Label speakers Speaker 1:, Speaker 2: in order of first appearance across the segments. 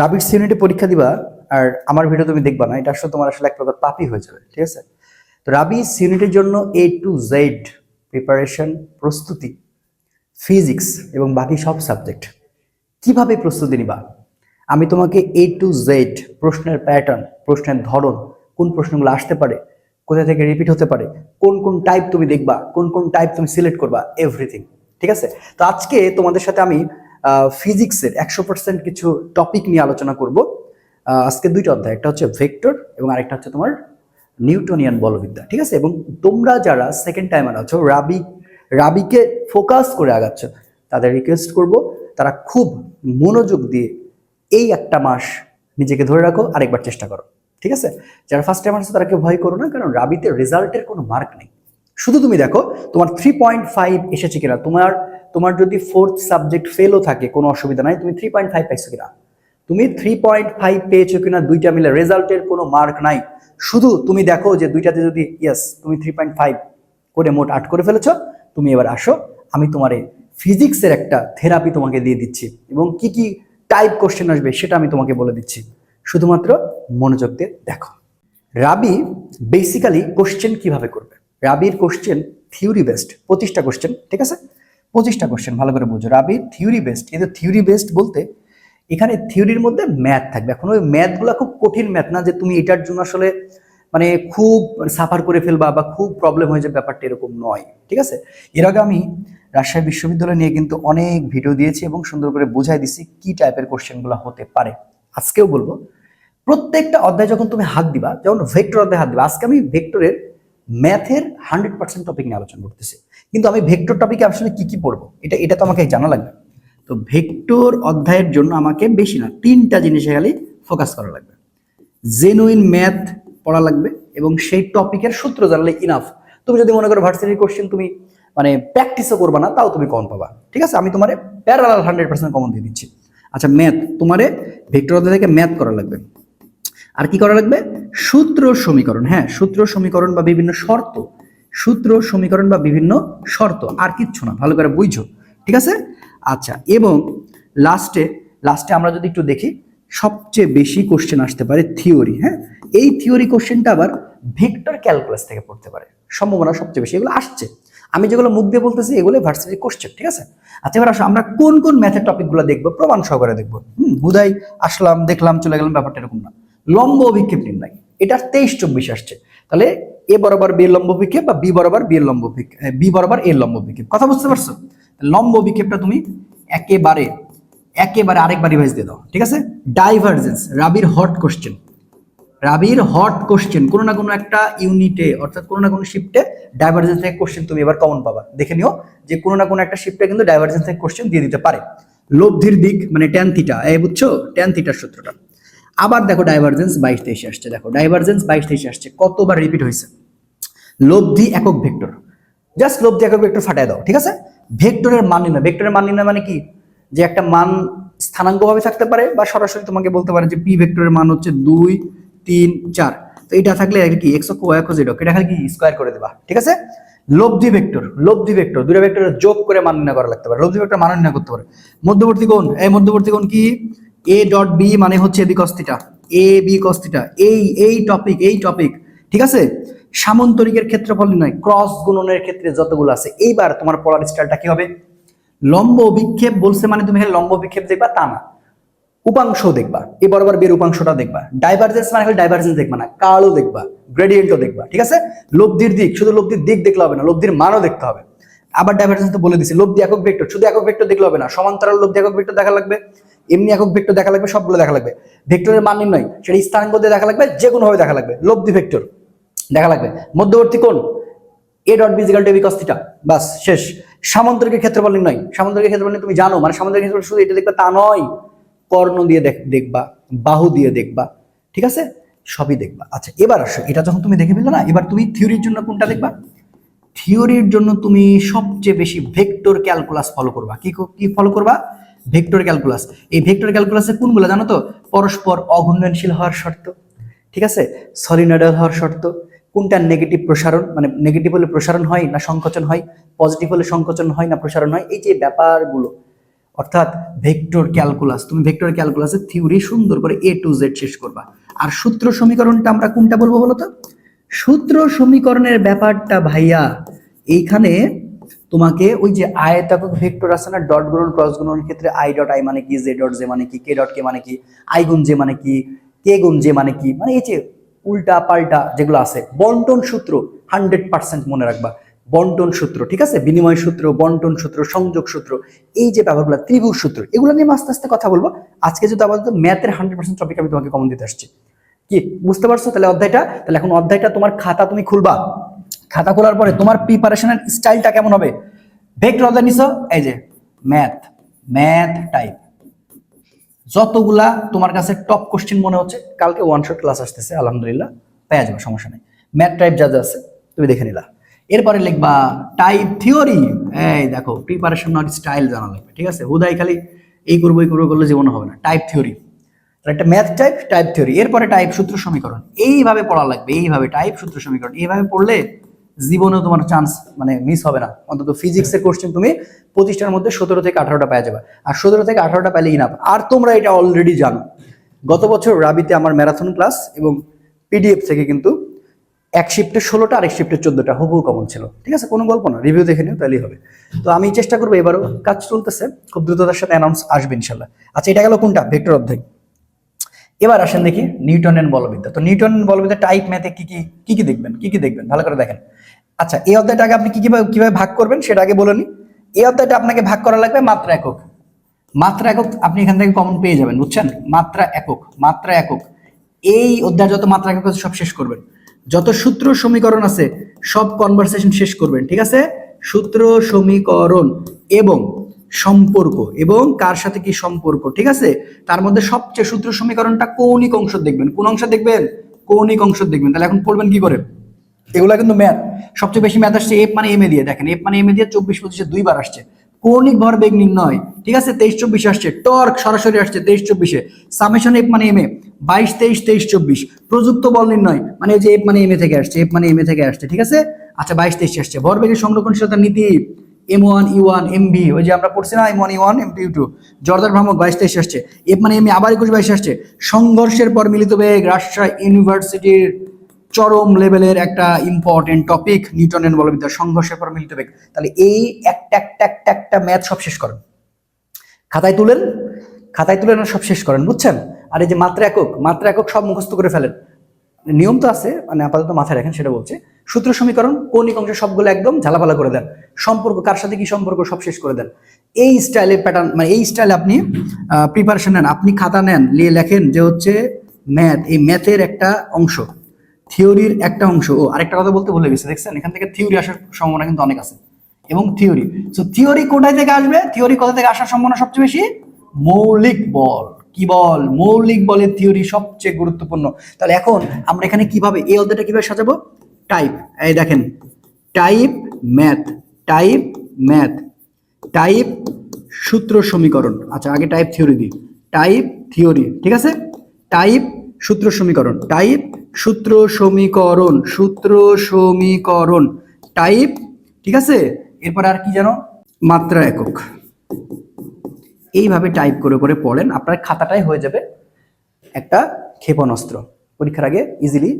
Speaker 1: রাবিটস ইউনিটে পরীক্ষা দিবা আর আমার ভিডিও তুমি দেখবা না, এটা আসলে তোমার আসলে এক প্রকার পাপই হয়ে যাবে, ঠিক আছে? তো রাবিস ইউনিটের জন্য এ টু জেড প্রিপারেশন প্রস্তুতি ফিজিক্স এবং বাকি সব সাবজেক্ট কীভাবে প্রস্তুতি নিবা? আমি তোমাকে এ টু জেড প্রশ্নের প্যাটার্ন প্রশ্নের ধরন, কোন প্রশ্নগুলো আসতে পারে, কোথা থেকে রিপিট হতে পারে, কোন কোন টাইপ তুমি দেখবা, কোন কোন টাইপ তুমি সিলেক্ট করবা এভরিথিং ঠিক আছে? তো আজকে তোমাদের সাথে আমি ফিজিক্সের একশো পার্সেন্ট কিছু টপিক নিয়ে আলোচনা করব। আজকে দুইটা অধ্যায়, একটা হচ্ছে ভেক্টর এবং আরেকটা হচ্ছে তোমার নিউটনিয়ান বলবিদ্যা, ঠিক আছে? এবং তোমরা যারা সেকেন্ড টাইমার আছো, রাবি, রাবিকে ফোকাস করে আগাচ্ছ, তাদের রিকোয়েস্ট করব, তারা খুব মনোযোগ দিয়ে এই একটা মাস নিজেকে ধরে রাখো, আরেকবার চেষ্টা করো, ঠিক আছে? যারা ফার্স্ট টাইম আছে, তারা কেউ ভয় করো না, কারণ রাবিতে রেজাল্টের কোনো মার্ক নেই। শুধু তুমি দেখো, তোমার থ্রি পয়েন্ট ফাইভ এসেছে কিনা, তোমার তোমার যদি ফোর্থ সাবজেক্ট ফেলও থাকে, কোনো অসুবিধা নাই, তুমি থ্রি পয়েন্ট ফাইভ পাইছো কিনা? তুমি থ্রি পয়েন্ট ফাইভ পেয়েছ কিনা, দুইটা মিলে রেজাল্টের কোনো মার্ক নাই। শুধু তুমি দেখো যে দুইটাতে যদি ইয়েস তুমি থ্রি পয়েন্ট ফাইভ করে মোট আট করে ফেলেছো, তুমি এবার আসো, আমি তোমার ফিজিক্সের একটা থেরাপি তোমাকে দিয়ে দিচ্ছি এবং কি কি টাইপ কোশ্চেন আসবে সেটা আমি তোমাকে বলে দিচ্ছি। শুধুমাত্র মনোযোগ দিয়ে দেখো। রাবি বেসিক্যালি কোশ্চেন কীভাবে করবে? রাবির কোশ্চেন থিওরি বেসড পঁচিশটা কোশ্চেন ঠিক আছে? পঁচিশটা কোশ্চেন ভালো করে বুঝো। রাবির থিওরি বেসড কিন্তু থিওরি বেসড বলতে, এখানে থিওরির মধ্যে ম্যাথ থাকবে। এখন ওই ম্যাথগুলো খুব কঠিন ম্যাথ না যে তুমি এটার জন্য আসলে মানে খুব সাফার করে ফেলবা বা খুব প্রবলেম হয়ে যাবে, ব্যাপারটা এরকম নয়, ঠিক আছে? এর আগে আমি রাজশাহী বিশ্ববিদ্যালয় নিয়ে কিন্তু অনেক ভিডিও দিয়েছি এবং সুন্দর করে বোঝাই দিছি কি টাইপের কোশ্চেনগুলো হতে পারে। আজকেও বলব, প্রত্যেকটা অধ্যায় যখন তুমি হাত দিবা, যেমন ভেক্টর অধ্যায় হাত দিবা, আজকে আমি ভেক্টরের ম্যাথের হান্ড্রেড পার্সেন্ট টপিক নিয়ে আলোচনা করতেছি। কিন্তু আমি ভেক্টর টপিকে আসলে কি কি পড়ব? এটা এটা তো আমাকে জানা লাগবে। তো ভেক্টর অধ্যায়ের জন্য আমাকে বেশি না, তিনটা জিনিসে খালি ফোকাস করা লাগবে। জেনুইন ম্যাথ পড়া লাগবে এবং সেই টপিকের সূত্র জানলে ইনাফ তুমি যদি মনে করো ভার্সিটির কোশ্চেন তুমি মানে প্র্যাকটিসও করবা না, তাও তুমি কমন পাবা। ঠিক আছে? আমি তোমার প্যারালাল হান্ড্রেড পার্সেন্ট কমন দিয়ে দিচ্ছি। আচ্ছা ম্যাথ তোমারে ভেক্টর অধ্যায় থেকে ম্যাথ করা লাগবে। আর কি করা লাগবে? সূত্র সমীকরণ হ্যাঁ সূত্র সমীকরণ বা বিভিন্ন শর্ত সূত্র, সমীকরণ বা বিভিন্ন শর্ত, আর কিচ্ছু না। ভালো করে বুঝছ? ঠিক আছে? আচ্ছা এবং লাস্টে লাস্টে আমরা যদি একটু দেখি, সবচেয়ে বেশি কোশ্চেন আসতে পারে থিওরি হ্যাঁ? এই থিওরি কোশ্চেনটা আবার ভেক্টর ক্যালকুলাস থেকে পড়তে পারে। সম্ভাবনা সবচেয়ে বেশি, এগুলো আসছে। আমি যেগুলো মুখ দিয়ে বলতেছি এগুলো ভার্সিটি কোশ্চেন ঠিক আছে? আচ্ছা এবার আসো, আমরা কোন কোন ম্যাথের টপিকগুলো দেখব? প্রমাণ সহকারে দেখব। হুম বুধাই আসলাম, দেখলাম, চলে গেলাম, ব্যাপারটা এরকম না। লম্ব অভিক্ষেপ নির্ণয়, এটা তেইশ চব্বিশ আসছে। তাহলে এ বরাবর বি লম্ব অভিক্ষেপ বা বি বরাবর বি লম্ব অভিক্ষেপ বি বরাবর এর লম্ব অভিক্ষেপ। কথা বুঝতে পারছ? লম্ব অভিক্ষেপটা তুমি একেবারে একেবারে আরেকবার রিভাইজ দিয়ে দাও, ঠিক আছে? ডাইভারজেন্স রাবির হট কোশ্চেন রাবির হট কোশ্চেন কোনো না কোনো একটা ইউনিটে অর্থাৎ কোনো না কোনো শিফটে ডাইভারজেন্স থেকে কোশ্চেন তুমি এবার কমন পাবা। দেখে নিও যে কোনো না কোনো একটা শিফটে কিন্তু ডাইভারজেন্স থেকে কোশ্চেন দিয়ে দিতে পারে। লব্ধির দিক মানে ট্যান থিটা এই বুঝছ? ট্যান থিটার সূত্রটা। আবার দেখো ডাইভারজেন্স বাইশ তেইশে আসছে। দেখো ডাইভারজেন্স বাইশ তেইশে আসছে। কতবার রিপিট হয়েছে? লব্ধি একক ভেক্টর। জাস্ট লব্ধি একক ভেক্টর ফাটায় দাও, ঠিক আছে? ভেক্টরের মান নির্ণয়। ভেক্টরের মান নির্ণয় মানে কি? যে একটা মান স্থানাঙ্কভাবে থাকতে পারে বা সরাসরি তোমাকে বলতে পারে যে পি ভেক্টরের মান হচ্ছে দুই, তিন, চার। তো এটা থাকলে কি এক্স অক্ষ ওয়াই অক্ষ জেড অক্ষ, এটা কি স্কোয়ার করে দেবা, ঠিক আছে? লব্ধি ভেক্টর লব্ধি ভেক্টর দুটো ভেক্টরের যোগ করে মান নির্ণয় করা লাগতে পারে। লব্ধি ভেক্টর মান নির্ণয় করতে পারে। মধ্যবর্তী কোণ, এই মধ্যবর্তী কোণ কি? এ ডট বি মানে হচ্ছে বি কস্তিটা এ বি কস্তিটা এই এই টপিক এই টপিক ঠিক আছে? সামন্তরিকের ক্ষেত্রফল নির্ণয় ক্রস গুণনের ক্ষেত্রে যতগুলো আছে, এইবার তোমার পড়ার স্টাইলটা কি হবে? লম্ব বিক্ষেপ বলছে মানে তুমি লম্ব বিক্ষেপ দেখবা, তা না। উপাংশ দেখবা, এ বরাবর বের উপাংশটা দেখবা। ডাইভারজেন্স মানে খালি ডাইভারজেন্স দেখবা না কার্লও দেখবা গ্রেডিয়েন্টও দেখবা, ঠিক আছে? লব্ধির দিক, শুধু লব্ধির দিক দেখলে হবে না, লব্ধির মানও দেখতে হবে। আবার ডাইভারজেন্স তো বলে দিছি, লব্ধি একক ভেক্টর শুধু একক ভেক্টর দেখলে হবে না, সমান্তরাল লব্ধি একক ভেক্টর দেখা লাগবে। এমনি একক ভেক্টর দেখা লাগবে, সবগুলো দেখা লাগবে। ভেক্টরের মান নির্ণয়, সেটা স্থানাঙ্ক দিয়ে দেখা লাগবে যে কোনো ভাবে দেখা লাগবে। লব্ধি ভেক্টর দেখা লাগবে। মধ্যবর্তী কোণ এ ডট বিজিক্যাল টু বি থিটা বাস শেষ। সামান্তরিকের ক্ষেত্রফল নির্ণয়, সামান্তরিকের ক্ষেত্রফল তুমি জানো মানে সামান্তরিক ক্ষেত্রফল শুধু এটা দেখবে তা নয়। কর্ণ দিয়ে দেখ- দেখবা, বাহু দিয়ে দেখবা, ঠিক আছে? সবই দেখবা। আচ্ছা এবার আসো, এটা যখন তুমি দেখে ফেললে না, এবার তুমি থিওরির জন্য কোনটা দেখবা? থিওরির জন্য তুমি সবচেয়ে বেশি ভেক্টর ক্যালকুলাস ফলো করবা। কি কি ফলো করবা? Vector calculus. এই ভেক্টর ক্যালকুলাসে কোনগুলো জানো তো? পরস্পর অঘূর্ণনশীল হওয়ার শর্ত। ঠিক আছে? সলিনয়েডাল হওয়ার শর্ত। কোনটা নেগেটিভ প্রসারণ? মানে নেগেটিভ হলে প্রসারণ হয় না সংকোচন হয়? পজিটিভ হলে সংকোচন হয় না প্রসারণ হয়? এই যে ব্যাপারগুলো। অর্থাৎ ভেক্টর ক্যালকুলাস। তুমি ভেক্টর ক্যালকুলাসের থিওরি সুন্দর করে এ টু জেড শেষ করবা। আর সূত্র সমীকরণটা আমরা কোনটা বলব বলো তো? সূত্র সমীকরণের ব্যাপারটা ভাইয়া, এইখানে তোমাকে ওই যে আয়তাকক ভেক্টর আছে না ডট গুণন ক্রস গুণনের ক্ষেত্রে আই ডট আই মানে কি জে ডট জে মানে কি কে ডট কে মানে কি আই গুণ জে মানে কি কে গুণ জে মানে কি মানে এই যে উল্টা পাল্টা যেগুলো আছে, বন্টন সূত্র হান্ড্রেড পার্সেন্ট মনে রাখবা, বন্টন সূত্র, ঠিক আছে? বিনিময় সূত্র, বন্টন সূত্র, সংযোগ সূত্র, এই যে ব্যাপারগুলো, ত্রিভুজ সূত্র, এগুলো নিয়ে আস্তে আস্তে কথা বলব। আজকে যদি আপাতত ম্যাথের হান্ড্রেড পার্সেন্ট টপিক আমি তোমাকে কমন দিতে আসছি। কি, বুঝতে পারছ? তাহলে অধ্যায়টা, তাহলে এখন অধ্যায়টা তোমার খাতা তুমি খুলবা। খাতা খোলার পরে তোমার প্রিপারেশনের স্টাইলটা কেমন হবে? ভেক্টর অধ্যায় নিছো? এই যে ম্যাথ ম্যাথ টাইপ যতগুলা তোমার কাছে টপ কোশ্চেন মনে হচ্ছে, কালকে ওয়ান শট ক্লাস আসতেছে, আলহামদুলিল্লাহ, পেয়ে যাবে, সমস্যা নেই। ম্যাথ টাইপ যা যা আছে, তুমি দেখে নিলা। এরপরে লিখবা টাইপ থিওরি এই দেখো প্রিপারেশন নট স্টাইল জানা লাগবে, ঠিক আছে? হুদাই খালি এই করব এই করব করলে জীবনে হবে না। টাইপ থিওরি একটা ম্যাথ টাইপ টাইপ থিওরি এরপরে টাইপ সূত্র সমীকরণ। এইভাবে পড়া লাগবে, এইভাবে টাইপ সূত্র সমীকরণ। এইভাবে পড়লে জীবনেও তোমার চান্স মানে মিস হবে না। অন্তত ফিজিক্সের কোশ্চেন তুমি পঁচিশটার মধ্যে সতেরো থেকে আঠারোটা পেয়ে যাবে। আর সতেরো থেকে আঠারোটা পেলে ইনাফ আর তোমরা এটা অলরেডি জানো। গত বছর রাবিতে আমার ম্যারাথন ক্লাস এবং পিডিএফ থেকে কিন্তু এক শিফটে ষোলোটা আর এক শিফটে চোদ্দটা, হুবহু কমন ছিল। ঠিক আছে? কোনো গল্প না। রিভিউ দেখে নিও, তাহলেই হবে। তো আমি চেষ্টা করব এবারও। কাজ চলতেছে। খুব দ্রুততার সাথে অ্যানাউন্স আসবে ইনশাল্লাহ। আচ্ছা এটা গেল কোনটা? ভেক্টর অধ্যায়। এবার আসেন দেখি নিউটন নিউটনের বলবিদ্যা। তো নিউটনের বলবিদ্যা টাইপ ম্যাথে কি কি কি কি দেখবেন? কি কি দেখবেন? ভালো করে দেখেন। আচ্ছা এই অধ্যায়টাকে আপনি কি কীভাবে কীভাবে ভাগ করবেন সেটা আগে বলে এই অধ্যায়টা আপনাকে ভাগ করা লাগবে মাত্রা একক। মাত্রা একক আপনি এখান থেকে কমন পেয়ে যাবেন, বুঝছেন? মাত্রা একক মাত্রা একক। এই অধ্যায় যত মাত্রা একক আছে সব শেষ করবেন। যত সূত্র সমীকরণ আছে সব কনভারসেশন শেষ করবেন, ঠিক আছে? সূত্র, সমীকরণ এবং সম্পর্ক এবং কার সাথে কি সম্পর্ক, ঠিক আছে? তার মধ্যে সবচেয়ে সূত্র সমীকরণটা কৌণিক অংশ দেখবেন। কোন অংশ দেখবেন? কৌণিক অংশ দেখবেন। তাহলে এখন পড়বেন কি করে? এগুলা কিন্তু ম্যাথ। সবচেয়ে বেশি ম্যাথ আসছে এফ মানে এম এ দিয়ে। দেখেন এফ মানে এম এ দিয়ে চব্বিশ পঁচিশে দুইবার আসছে। কৌণিক ভরবেগ নির্ণয় ঠিক আছে? তেইশ চব্বিশে আসছে। টর্ক সরাসরি আসছে তেইশ চব্বিশে। সামেশন এফ মানে এম এ বাইশ, তেইশ তেইশ চব্বিশ। প্রযুক্ত বল নির্ণয়। মানে যে এফ মানে এম এ থেকে আসছে এফ মানে এম এ থেকে আসছে। ঠিক আছে? আচ্ছা বাইশ, তেইশে আসছে। ভরবেগের সংরক্ষণশীলতার নীতি M one U one M V ওই যে আমরা পড়ছি না M one U one M two two জর্দার ভ্রামক বাইশ, তেইশে আসছে। এফ মানে এম এ আবার একুশ বাইশে আসছে। সংঘর্ষের পর মিলিত বেগ রাজশাহী ইউনিভার্সিটির চরম লেভেলের একটা ইম্পর্টেন্ট টপিক নিউটনের বলবিদ্যা, সংঘর্ষের পর মিলিত বেগ তাহলে এই একটা একটা একটা একটা ম্যাথ সব শেষ করেন। খাতায় তুলেন খাতায় তুলেন সব শেষ করেন, বুঝছেন? আর এই যে মাত্রা একক মাত্রা একক সব মুখস্থ করে ফেলেন। নিয়ম তো আছে মানে আপাতত মাথায় রাখেন, সেটা বলছে। সূত্র সমীকরণ, কৌণিক অংশ সবগুলো একদম ঝালাপালা করে দেন। সম্পর্ক, কার সাথে কি সম্পর্ক, সব শেষ করে দেন। এই স্টাইলে প্যাটার্ন মানে এই স্টাইলে আপনি প্রিপারেশন নেন। আপনি খাতা নেন নিয়ে লেখেন যে হচ্ছে ম্যাথ এই ম্যাথের একটা অংশ। থিওরির একটা অংশ, ও আরেকটা কথা বলতে ভুলে গেছে, দেখছেন? এখান থেকে থিওরি আসার সম্ভাবনা কিন্তু অনেক আছে। এবং থিওরি সো থিওরি কোথায় থেকে আসবে? থিওরি কোথা থেকে আসার সম্ভাবনা সবচেয়ে বেশি? মৌলিক বল। কি বল? মৌলিক বলের থিওরি সবচেয়ে গুরুত্বপূর্ণ। তাহলে এখন আমরা এখানে কীভাবে, এই অধ্যায়টা কীভাবে সাজাবো? টাইপ, এই দেখেন, type math type math, type সূত্র সমীকরণ। আচ্ছা আগে টাইপ থিওরি দিই। টাইপ থিওরি, ঠিক আছে? টাইপ সূত্র সমীকরণ। টাইপ সূত্র সমীকরণ সূত্র সমীকরণ। টাইপ ঠিক আছে? এরপর আর কি জানো? মাত্রা একক। এইভাবে টাইপ করে করে পড়েন, আপনার খাতাটাই হয়ে যাবে একটা ক্ষেপণাস্ত্র। পরীক্ষার আগে ইজিলি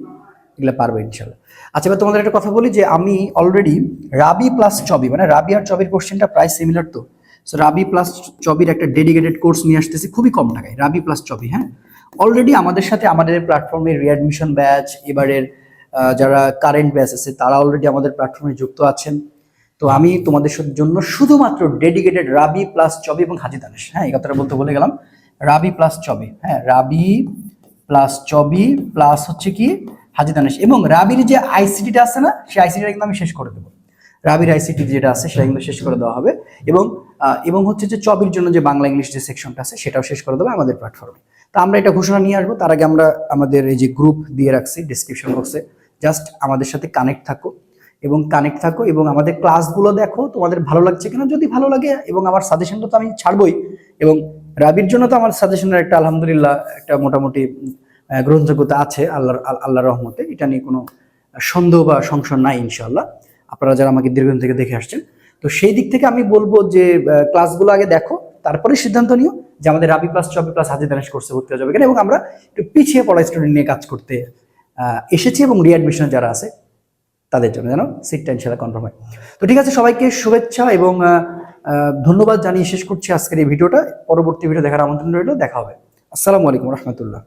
Speaker 1: এগুলো পারবে ইনশাল্লাহ আচ্ছা এবার তোমাদের একটা কথা বলি যে আমি অলরেডি রাবি প্লাস চবি মানে রাবি আর চবির কোশ্চেনটা প্রায় সিমিলার তো। সো রাবি প্লাস চবির একটা ডেডিকেটেড কোর্স নিয়ে আসতেছি, খুবই কম টাকায়। রাবি প্লাস চবি হ্যাঁ? অলরেডি আমাদের সাথে আমাদের প্ল্যাটফর্মে রিঅ্যাডমিশন ব্যাচ এবারের যারা কারেন্ট ব্যাচ আছে, তারা অলরেডি আমাদের প্ল্যাটফর্মে যুক্ত আছেন। তো আমি তোমাদের জন্য শুধুমাত্র ডেডিকেটেড রাবি প্লাস চবি এবং হাজি দানেশ হ্যাঁ এই কথাটা বলতে বলে গেলাম। রাবি প্লাস চবি হ্যাঁ রাবি প্লাস চবি প্লাস হচ্ছে কি? হাজি দানেশ এবং রাবির যে আইসিটিটা আছে না, সেই আইসিটিটা কিন্তু আমি শেষ করে দেবো। রাবির আইসিটি যেটা আছে, সেটা কিন্তু শেষ করে দেওয়া হবে। এবং এবং হচ্ছে যে চবির জন্য যে বাংলা ইংলিশ যে সেকশনটা আছে, সেটাও শেষ করে দেবো আমাদের প্ল্যাটফর্মে তো আমরা এটা ঘোষণা নিয়ে আসব। তার আগে আমরা আমাদের এই যে গ্রুপ দিয়ে রাখছি ডিসক্রিপশন বক্সে জাস্ট আমাদের সাথে কানেক্ট থাকো এবং কানেক্ট থাকো এবং আমাদের ক্লাসগুলো দেখো, তোমাদের ভালো লাগছে কিনা? যদি ভালো লাগে এবং আমার সাজেশনটা তো আমি ছাড়বই এবং রাবির জন্য তো আমার সাজেশনের একটা আলহামদুলিল্লাহ একটা মোটামুটি গ্রহণযোগ্যতা আছে আল্লাহর আল- আল্লাহর রহমতে। এটা নিয়ে কোনো সন্দেহ বা সংশয় নাই ইনশাল্লাহ আপনারা যারা আমাকে দীর্ঘদিন থেকে দেখে আসছেন, তো সেই দিক থেকে আমি বলব যে ক্লাসগুলো আগে দেখো। তারপরে সিদ্ধান্ত নিও যে আমাদের রাবি প্লাস চবি প্লাস হাজি দানেশ কোর্সে ভর্তি হয়ে যাবে কেন এবং আমরা একটু পিছিয়ে পড়া স্টুডেন্ট নিয়ে কাজ করতে এসেছি এবং রিঅ্যাডমিশনে যারা আছে, তাদের জন্য যেন সিটটা ইনশাল্লাহ কনফার্ম হয়। তো ঠিক আছে, সবাইকে শুভেচ্ছা এবং ধন্যবাদ জানিয়ে শেষ করছি আজকের এই ভিডিওটা। পরবর্তী ভিডিও দেখার আমন্ত্রণ রইল, দেখা হবে। আসসালামু আলাইকুম রহমতুল্লাহ।